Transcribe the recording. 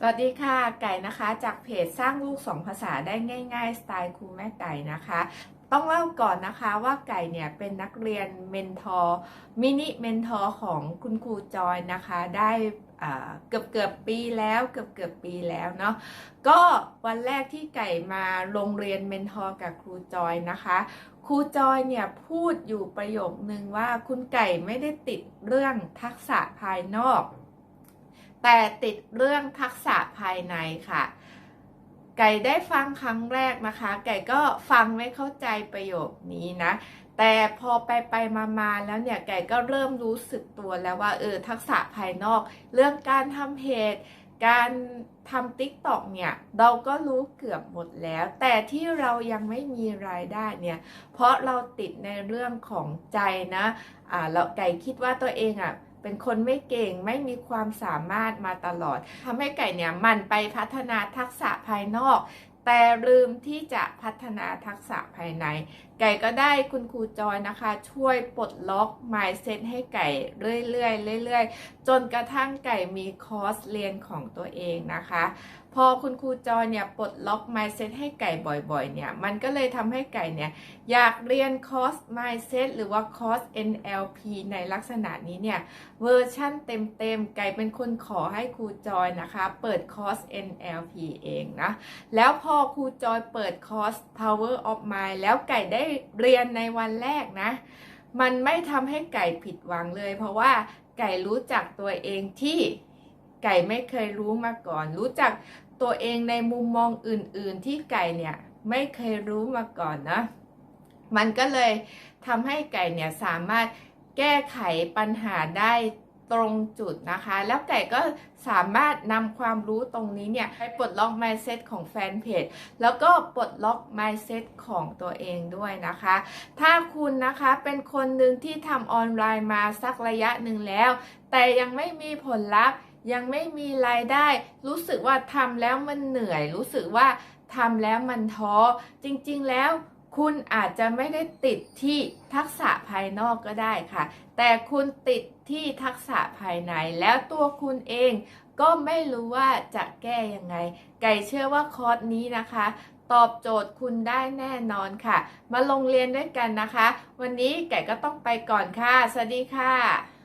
สวัสดีค่ะไก่นะคะจากเพจสร้างลูกสองภาษาได้ง่ายๆ สไตล์ครูแม่ไก่นะคะ ต้องเล่าก่อนนะคะว่าไก่เนี่ยเป็นนักเรียนเมนทอร์มินิเมนทอร์ของคุณครูจอยนะคะ ได้เกือบเกือบปีแล้วเกือบเกือบปีแล้วเนาะก็วันแรกที่ไก่มาโรงเรียนเมนทอร์กับครูจอยนะคะครูจอยเนี่ยพูดอยู่ประโยคนึงว่าคุณไก่ไม่ได้ติดเรื่องทักษะภายนอก แต่ติดเรื่องทักษะภายในค่ะ ไก่ได้ฟังครั้งแรกนะคะ ไก่ก็ฟังไม่เข้าใจประโยคนี้นะ แต่พอไปไปมามาแล้วเนี่ย ไก่ก็เริ่มรู้สึกตัวแล้วว่าเออทักษะภายนอก เรื่องการทำเพจการทำติ๊กต็อกเนี่ย เราก็รู้เกือบหมดแล้ว แต่ที่เรายังไม่มีรายได้เนี่ย เพราะเราติดในเรื่องของใจนะ อ่า เราไก่คิดว่าตัวเองอะ เป็นคนไม่เก่งไม่มีความสามารถมาตลอดทำให้ไก่เนี่ยหมันไปพัฒนาทักษะภายนอก แต่ลืมที่จะพัฒนาทักษะภายใน ไก่ก็ได้คุณครูจอยนะคะ ช่วยปลดล็อก mindset ให้ไก่เรื่อยๆเรื่อยๆ จนกระทั่งไก่มีคอร์สเรียนของตัวเองนะคะ พอคุณครูจอยเนี่ยปลดล็อก mindset ให้ไก่บ่อยๆเนี่ยมันก็เลยทำให้ไก่เนี่ยอยากเรียนคอร์ส mindset หรือว่าคอร์ส NLP ในลักษณะนี้เนี่ยเวอร์ชั่นเต็มๆ ไก่เป็นคนขอให้ครูจอยนะคะ เปิดคอร์ส NLP เองนะแล้วพอครูจอยเปิดคอร์ส Power of Mind แล้วไก่ได้เรียนในวันแรกนะ มันไม่ทำให้ไก่ผิดหวังเลย เพราะว่าไก่รู้จักตัวเองที่ ไก่ไม่เคยรู้มาก่อน รู้จักตัวเองในมุมมองอื่น ๆ ที่ไก่เนี่ยไม่เคยรู้มาก่อนนะ มันก็เลยทำให้ไก่เนี่ยสามารถแก้ไขปัญหาได้ตรงจุดนะคะ แล้วไก่ก็สามารถนำความรู้ตรงนี้เนี่ยไปปลดล็อก mindset ของแฟนเพจแล้วก็ปลดล็อก mindset ของตัวเองด้วยนะคะ ถ้าคุณนะคะเป็นคนหนึ่งที่ทำออนไลน์มาสักระยะหนึ่งแล้ว แต่ยังไม่มีผลลัพธ์ ยังไม่มีรายได้ รู้สึกว่าทำแล้วมันเหนื่อย รู้สึกว่าทำแล้วมันท้อ จริงๆแล้วคุณอาจจะไม่ได้ติดที่ทักษะภายนอกก็ได้ค่ะ แต่คุณติดที่ทักษะภายใน แล้วตัวคุณเองก็ไม่รู้ว่าจะแก้ยังไง ไก่เชื่อว่าคอร์สนี้นะคะ ตอบโจทย์คุณได้แน่นอนค่ะ มาลงเรียนด้วยกันนะคะ วันนี้ไก่ก็ต้องไปก่อนค่ะ สวัสดีค่ะ